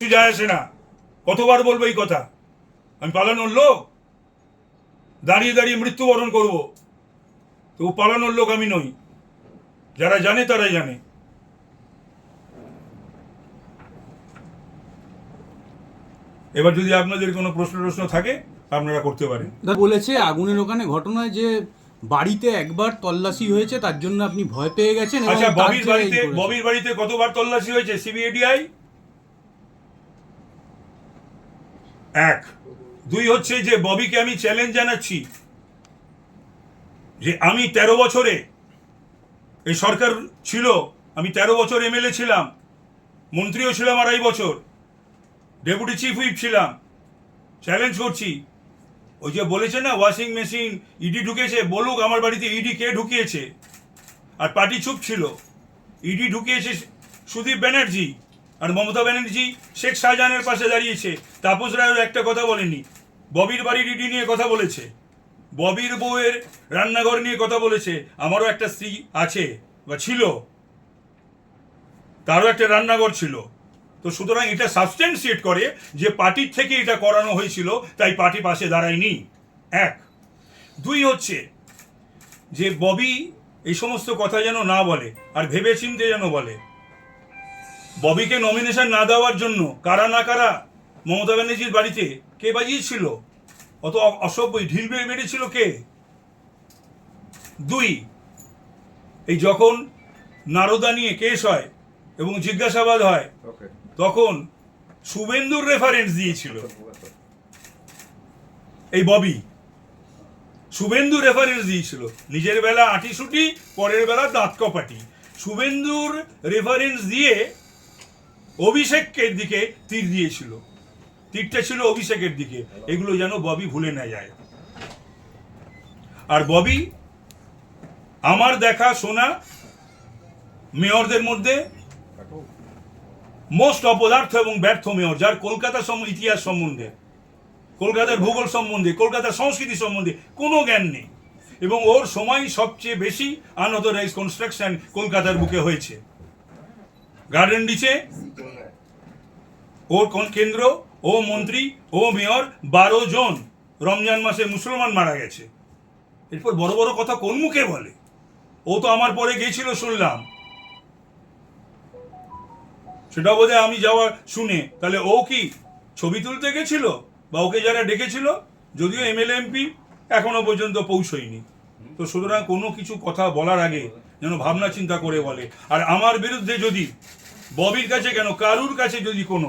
কিছু যায় আসে না। কতবার বলব এই কথা? আমি পালানোর লোক? দাঁড়িয়ে দাঁড়িয়ে মৃত্যুবরণ করব। তো পালানোর লোক আমি নই। যারা জানে তারাই জানে। এবার যদি আপনাদের কোনো প্রশ্ন প্রশ্ন থাকে আপনারা করতে পারেন। বলেছে আগুনের ওখানে ঘটনায় যে বাড়িতে একবার তল্লাশি হয়েছে তার জন্য আপনি ভয় পেয়ে গেছেন আচ্ছা ববির বাড়িতে। ববির বাড়িতে কতবার তল্লাশি হয়েছে? সিবিআইডিআই এক। দুই হচ্ছে যে, ববিকে আমি চ্যালেঞ্জ জানাচ্ছি যে, আমি তেরো বছরে, এই সরকার ছিল, আমি তেরো বছর এমএলএ ছিলাম, মন্ত্রীও ছিলাম আড়াই বছর ডেপুটি চিফ হুইপ ছিলাম চ্যালেঞ্জ করছি। ওই যে বলেছে না ওয়াশিং মেশিন ইডি ঢুকেছে, বলুক আমার বাড়িতে ইডি কে ঢুকিয়েছে। আর পার্টি চুপ ছিল ইডি ঢুকিয়েছে সুদীপ ব্যানার্জি। আর মমতা ব্যানার্জি শেখ শাহজাহানের পাশে দাঁড়িয়েছে। তাপস রায়ের একটা কথা বলেনি ববির বাড়ির ইডি নিয়ে কথা বলেছে। ববির বউয়ের রান্নাঘর নিয়ে কথা বলেছে। আমারও একটা স্ত্রী আছে, বা ছিল। তারও একটা রান্নাঘর ছিল। তো সুতরাং এটা সাবস্টেন্সিয়েট করে যে পার্টির থেকে এটা করানো হয়েছিল, তাই পার্টি পাশে দাঁড়ায়নি। এক। দুই হচ্ছে যে ববি এই সমস্ত কথা যেন না বলে, আর ভেবে চিনতে যেন বলে। ববিকে নমিনেশন না দেওয়ার জন্য কারা না কারা মমতা ব্যানার্জির বাড়িতে কে বাজিয়েছিল? অত অসভ্য ঢিল মেরে মেরেছিল কে? দুই এই যখন নারদা নিয়ে কেস হয় এবং জিজ্ঞাসাবাদ হয় তখন শুভেন্দুর রেফারেন্স দিয়েছিল। এই ববি শুভেন্দু রেফারেন্স দিয়েছিল। নিজের বেলা আটি সুটি পরের বেলা দাঁত কপাটি। শুভেন্দুর রেফারেন্স দিয়ে অভিষেকের দিকে তীর দিয়েছিল। তীরটা ছিল অভিষেকের দিকে। এগুলো যেন ববি ভুলে না যায়। আর ববি, আমার দেখা শোনা মেয়রদের মধ্যে মোস্ট অপদার্থ এবং ব্যর্থ মেয়র, যার কলকাতা ইতিহাস সম্বন্ধে, কলকাতার ভূগোল সম্বন্ধে, কলকাতার সংস্কৃতি সম্বন্ধে কোনো জ্ঞান নেই। এবং ওর সময় সবচেয়ে বেশি আনঅথরাইজ কনস্ট্রাকশন কলকাতার বুকে হয়েছে। গার্ডেন ডিচে ওর কোন কেন্দ্র? ও মন্ত্রী, ও মেয়র, বারো জন। রমজান মাসে মুসলমান মারা গেছে। এরপর বড় বড় কথা কোন মুখে বলে? ও তো আমার পরে গেছিল শুনলাম। সেটা বোধহয় আমি যাওয়া শুনে। তাহলে ও কি ছবি তুলতে গেছিল? বা ওকে যারা ডেকেছিল? যদিও এমএলএ, এমপি এখনও পর্যন্ত পৌঁছয়নি। তো সুতরাং কোনো কিছু কথা বলার আগে যেন ভাবনা চিন্তা করে বলে। আর আমার বিরুদ্ধে যদি ববির কাছে কেন? কারুর কাছে যদি কোনো?